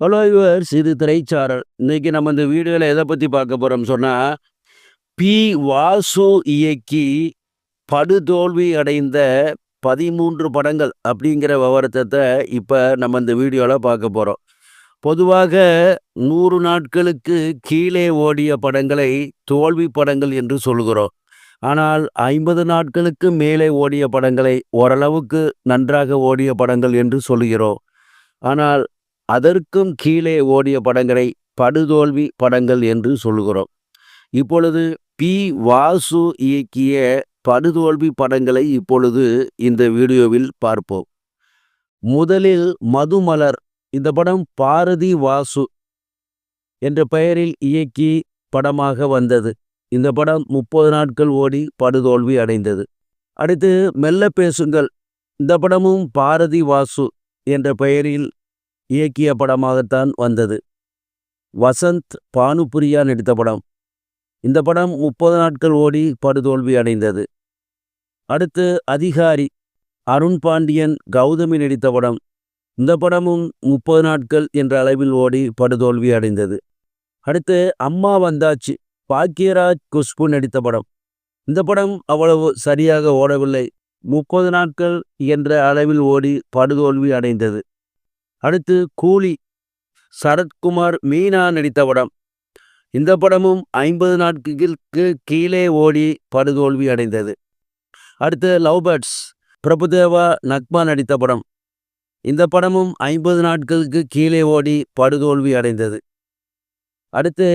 Hello yours இது திரைச்சாரல் இன்னைக்கு நம்ம இந்த வீடியோவில் எதை பற்றி பார்க்க போகிறோம் சொன்னால் பி வாசு இயக்கி படுதோல்வி அடைந்த பதிமூன்று படங்கள் அப்படிங்கிற விவரத்தை இப்போ நம்ம இந்த வீடியோவில் பார்க்க போகிறோம் பொதுவாக நூறு நாட்களுக்கு கீழே ஓடிய படங்களை தோல்வி படங்கள் என்று சொல்கிறோம் ஆனால் ஐம்பது நாட்களுக்கு மேலே ஓடிய படங்களை ஓரளவுக்கு நன்றாக ஓடிய படங்கள் என்று சொல்கிறோம் ஆனால் அதற்கும் கீழே ஓடிய படங்களை படுதோல்வி படங்கள் என்று சொல்கிறோம் இப்பொழுது பி. வாசு இயக்கிய படுதோல்வி படங்களை இப்பொழுது இந்த வீடியோவில் பார்ப்போம். முதலில் மதுமலர் இந்த படம் பாரதி வாசு என்ற பெயரில் இயக்கி படமாக வந்தது. இந்த படம் முப்பது நாட்கள் ஓடி படுதோல்வி அடைந்தது. அடுத்து மெல்ல பேசுங்கள். இந்த படமும் பாரதி வாசு என்ற பெயரில் இயக்கிய படமாகத்தான் வந்தது. வசந்த் பானுபிரியா நடித்த படம். இந்த படம் முப்பது நாட்கள் ஓடி படுதோல்வி அடைந்தது. அடுத்து அதிகாரி அருண் பாண்டியன் கௌதமி நடித்த படம். இந்த படமும் முப்பது நாட்கள் என்ற அளவில் ஓடி படுதோல்வி அடைந்தது. அடுத்து அம்மா வந்தாச்சு பாக்கியராஜ் குஷ்பு நடித்த படம். இந்த படம் அவ்வளவு சரியாக ஓடவில்லை. முப்பது நாட்கள் என்ற அளவில் ஓடி படுதோல்வி அடைந்தது. அடுத்து கூலி. சரத்குமார் மீனா நடித்த படம். இந்த படமும் ஐம்பது நாட்களுக்கு கீழே ஓடி படுதோல்வி அடைந்தது. அடுத்து லவ் பேர்ட்ஸ். பிரபுதேவா நக்மா நடித்த படம். இந்த படமும் ஐம்பது நாட்களுக்கு கீழே ஓடி படுதோல்வி அடைந்தது. அடுத்து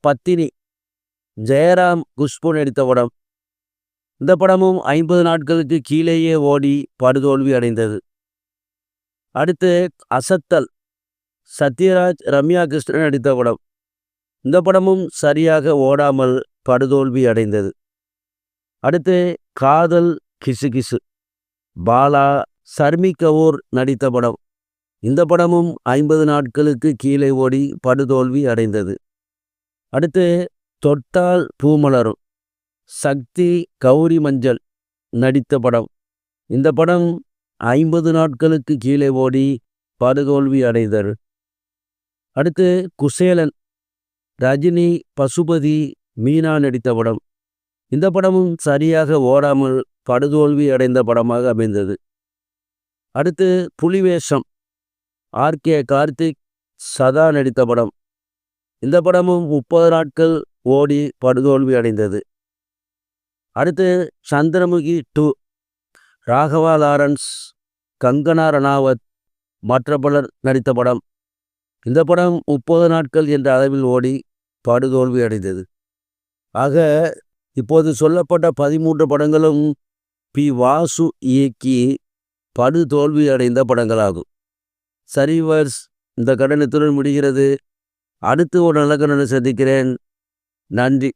பத்தினி. ஜெயராம் குஷ்பு நடித்த படம். இந்த படமும் ஐம்பது நாட்களுக்கு கீழேயே ஓடி படுதோல்வி அடைந்தது. அடுத்து அசத்தல். சத்யராஜ் ரம்யா கிருஷ்ணன் நடித்த படம். இந்த படமும் சரியாக ஓடாமல் படுதோல்வி அடைந்தது. அடுத்து காதல் கிசு கிசு பாலா சர்மி கபூர் நடித்த படம். இந்த படமும் ஐம்பது நாட்களுக்கு கீழே ஓடி படுதோல்வி அடைந்தது. அடுத்து தொட்டால் பூமலரும். சக்தி கௌரி மஞ்சள் நடித்த படம். இந்த படம் ஐம்பது நாட்களுக்கு கீழே ஓடி படுதோல்வி அடைந்தர் அடுத்து குசேலன் ரஜினி பசுபதி மீனா நடித்த படம். இந்த படமும் சரியாக ஓடாமல் படுதோல்வி அடைந்த படமாக அமைந்தது. அடுத்து புலிவேஷம் ஆர்கே கார்த்திக் சதா நடித்த படம். இந்த படமும் முப்பது நாட்கள் ஓடி படுதோல்வி அடைந்தது. அடுத்து சந்திரமுகி டூ ராகவா லாரன்ஸ் கங்கனா ரணாவத் மற்ற பலர் நடித்த படம். இந்த படம் முப்பது நாட்கள் என்ற அளவில் ஓடி படுதோல்வி அடைந்தது. ஆக இப்போது சொல்லப்பட்ட பதிமூன்று படங்களும் பி. வாசு இயக்கி படுதோல்வி அடைந்த படங்களாகும். சரிவர்ஸ் இந்த கடனத்துடன் முடிகிறது. அடுத்து ஒரு நல்ல கடனை சந்திக்கிறேன். நன்றி.